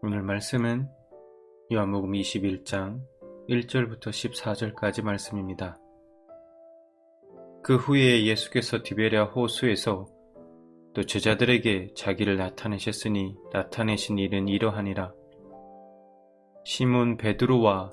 오늘 말씀은 요한복음 21장 1절부터 14절까지 말씀입니다. 그 후에 예수께서 디베랴 호수에서 또 제자들에게 자기를 나타내셨으니 나타내신 일은 이러하니라. 시몬 베드로와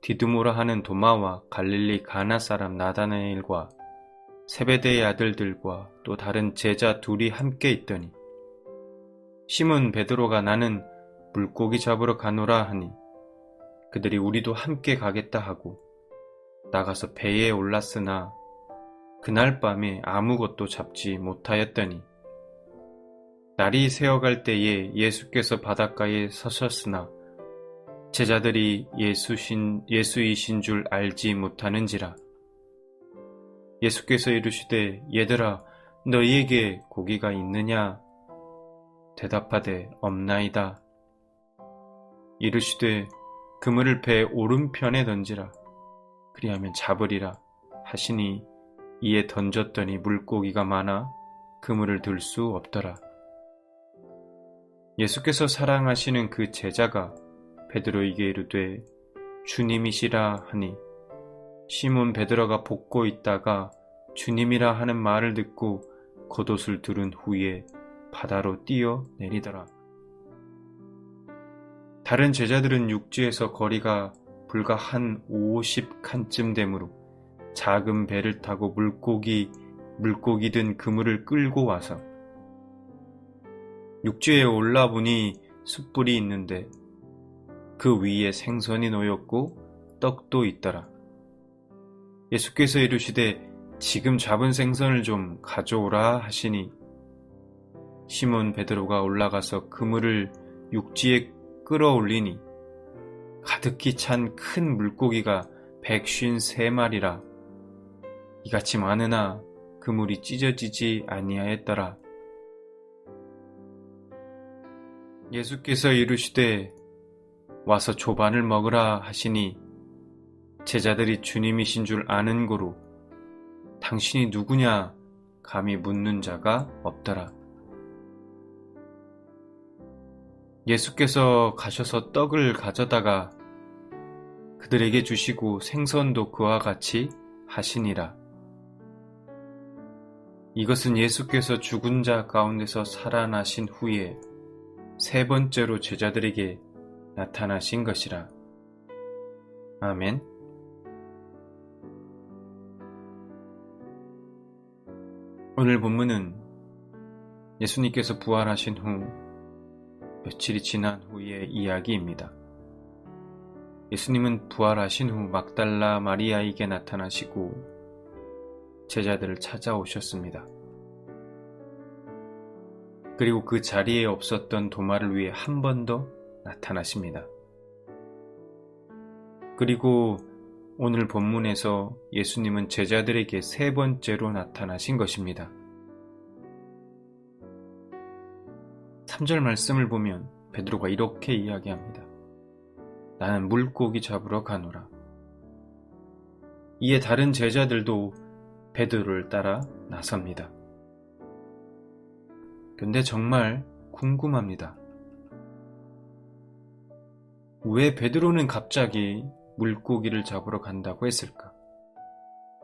디두모라 하는 도마와 갈릴리 가나 사람 나다나엘과 세베대의 아들들과 또 다른 제자 둘이 함께 있더니 시몬 베드로가 나는 물고기 잡으러 가노라 하니 그들이 우리도 함께 가겠다 하고 나가서 배에 올랐으나 그날 밤에 아무것도 잡지 못하였더니 날이 새어갈 때에 예수께서 바닷가에 서셨으나 제자들이 예수신, 예수이신 줄 알지 못하는지라. 예수께서 이르시되 얘들아 너희에게 고기가 있느냐? 대답하되 없나이다. 이르시되 그물을 배 오른편에 던지라. 그리하면 잡으리라 하시니 이에 던졌더니 물고기가 많아 그물을 들 수 없더라. 예수께서 사랑하시는 그 제자가 베드로에게 이르되 주님이시라 하니 시몬 베드로가 복고 있다가 주님이라 하는 말을 듣고 겉옷을 두른 후에 바다로 뛰어 내리더라. 다른 제자들은 육지에서 거리가 불과 한 50칸쯤 되므로 작은 배를 타고 물고기, 물고기 든 그물을 끌고 와서 육지에 올라보니 숯불이 있는데 그 위에 생선이 놓였고 떡도 있더라. 예수께서 이르시되 지금 잡은 생선을 좀 가져오라 하시니 시몬 베드로가 올라가서 그물을 육지에 끌어올리니 가득히 찬 큰 물고기가 백쉰 세 마리라 이같이 많으나 그물이 찢어지지 아니하였더라. 예수께서 이르시되 와서 조반을 먹으라 하시니 제자들이 주님이신 줄 아는 고로 당신이 누구냐 감히 묻는 자가 없더라. 예수께서 가셔서 떡을 가져다가 그들에게 주시고 생선도 그와 같이 하시니라. 이것은 예수께서 죽은 자 가운데서 살아나신 후에 세 번째로 제자들에게 나타나신 것이라. 아멘. 오늘 본문은 예수님께서 부활하신 후 며칠이 지난 후의 이야기입니다. 예수님은 부활하신 후 막달라 마리아에게 나타나시고 제자들을 찾아오셨습니다. 그리고 그 자리에 없었던 도마를 위해 한 번 더 나타나십니다. 그리고 오늘 본문에서 예수님은 제자들에게 세 번째로 나타나신 것입니다. 3절 말씀을 보면 베드로가 이렇게 이야기합니다. 나는 물고기 잡으러 가노라. 이에 다른 제자들도 베드로를 따라 나섭니다. 근데 정말 궁금합니다. 왜 베드로는 갑자기 물고기를 잡으러 간다고 했을까?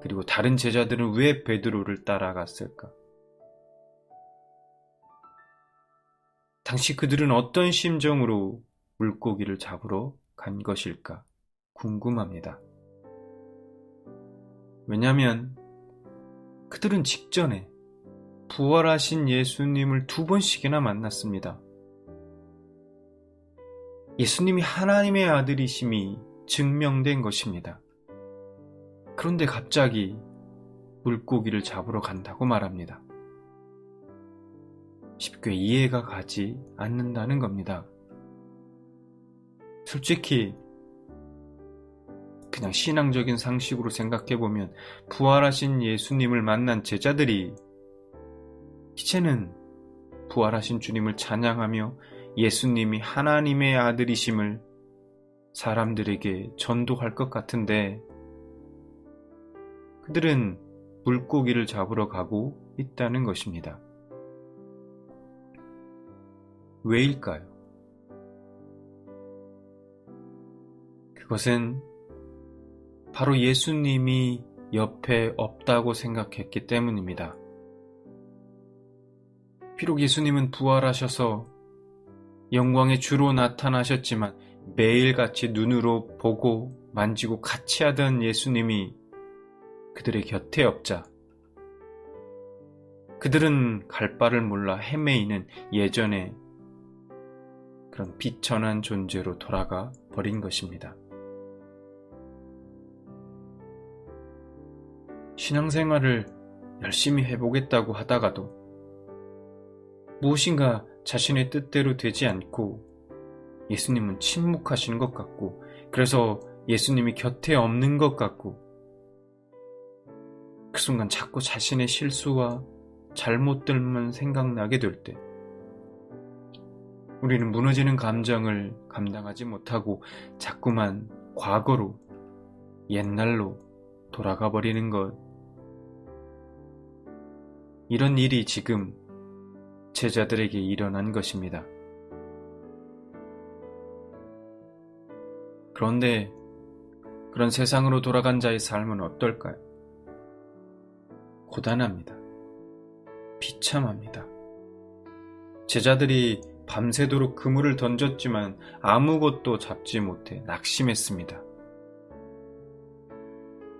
그리고 다른 제자들은 왜 베드로를 따라갔을까? 당시 그들은 어떤 심정으로 물고기를 잡으러 간 것일까 궁금합니다. 왜냐하면 그들은 직전에 부활하신 예수님을 두 번씩이나 만났습니다. 예수님이 하나님의 아들이심이 증명된 것입니다. 그런데 갑자기 물고기를 잡으러 간다고 말합니다. 쉽게 이해가 가지 않는다는 겁니다. 솔직히 그냥 신앙적인 상식으로 생각해 보면 부활하신 예수님을 만난 제자들이 이제는 부활하신 주님을 찬양하며 예수님이 하나님의 아들이심을 사람들에게 전도할 것 같은데 그들은 물고기를 잡으러 가고 있다는 것입니다. 왜일까요? 그것은 바로 예수님이 옆에 없다고 생각했기 때문입니다. 비록 예수님은 부활하셔서 영광의 주로 나타나셨지만 매일같이 눈으로 보고 만지고 같이 하던 예수님이 그들의 곁에 없자 그들은 갈 바를 몰라 헤매이는 예전에 그런 비천한 존재로 돌아가 버린 것입니다. 신앙생활을 열심히 해보겠다고 하다가도 무엇인가 자신의 뜻대로 되지 않고 예수님은 침묵하시는 것 같고 그래서 예수님이 곁에 없는 것 같고 그 순간 자꾸 자신의 실수와 잘못들만 생각나게 될 때 우리는 무너지는 감정을 감당하지 못하고 자꾸만 과거로 옛날로 돌아가 버리는 것 이런 일이 지금 제자들에게 일어난 것입니다. 그런데 그런 세상으로 돌아간 자의 삶은 어떨까요? 고단합니다. 비참합니다. 제자들이 밤새도록 그물을 던졌지만 아무것도 잡지 못해 낙심했습니다.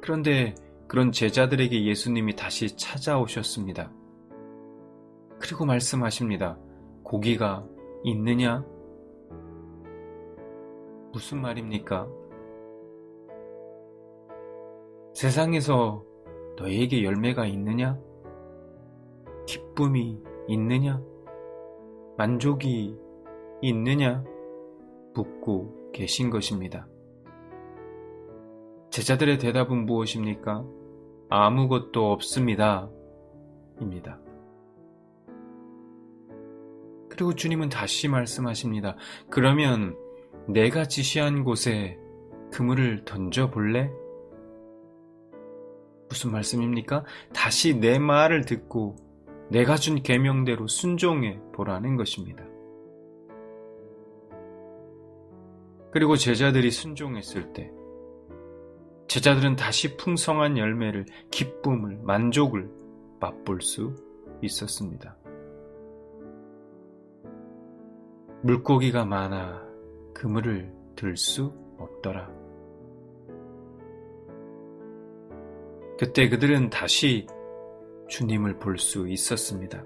그런데 그런 제자들에게 예수님이 다시 찾아오셨습니다. 그리고 말씀하십니다. 고기가 있느냐? 무슨 말입니까? 세상에서 너에게 열매가 있느냐? 기쁨이 있느냐? 만족이 있느냐? 묻고 계신 것입니다. 제자들의 대답은 무엇입니까? 아무것도 없습니다. 입니다. 그리고 주님은 다시 말씀하십니다. 그러면 내가 지시한 곳에 그물을 던져 볼래? 무슨 말씀입니까? 다시 내 말을 듣고 내가 준 계명대로 순종해 보라는 것입니다. 그리고 제자들이 순종했을 때 제자들은 다시 풍성한 열매를 기쁨을 만족을 맛볼 수 있었습니다. 물고기가 많아 그물을 들 수 없더라. 그때 그들은 다시 주님을 볼 수 있었습니다.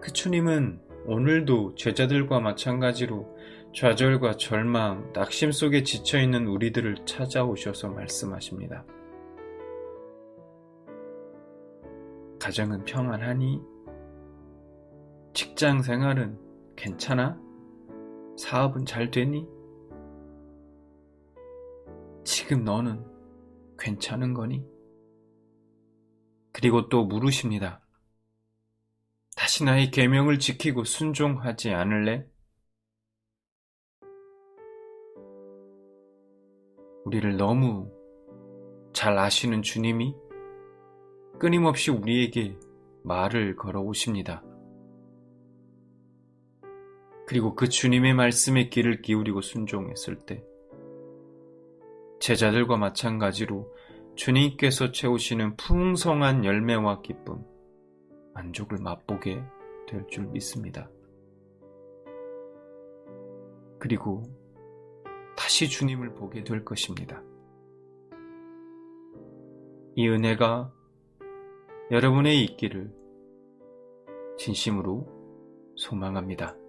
그 주님은 오늘도 제자들과 마찬가지로 좌절과 절망, 낙심 속에 지쳐 있는 우리들을 찾아오셔서 말씀하십니다. 가정은 평안하니? 직장 생활은 괜찮아? 사업은 잘 되니? 지금 너는 괜찮은 거니? 그리고 또 물으십니다. 다시 나의 계명을 지키고 순종하지 않을래? 우리를 너무 잘 아시는 주님이 끊임없이 우리에게 말을 걸어 오십니다. 그리고 그 주님의 말씀에 귀를 기울이고 순종했을 때 제자들과 마찬가지로 주님께서 채우시는 풍성한 열매와 기쁨, 만족을 맛보게 될 줄 믿습니다. 그리고 다시 주님을 보게 될 것입니다. 이 은혜가 여러분의 있기를 진심으로 소망합니다.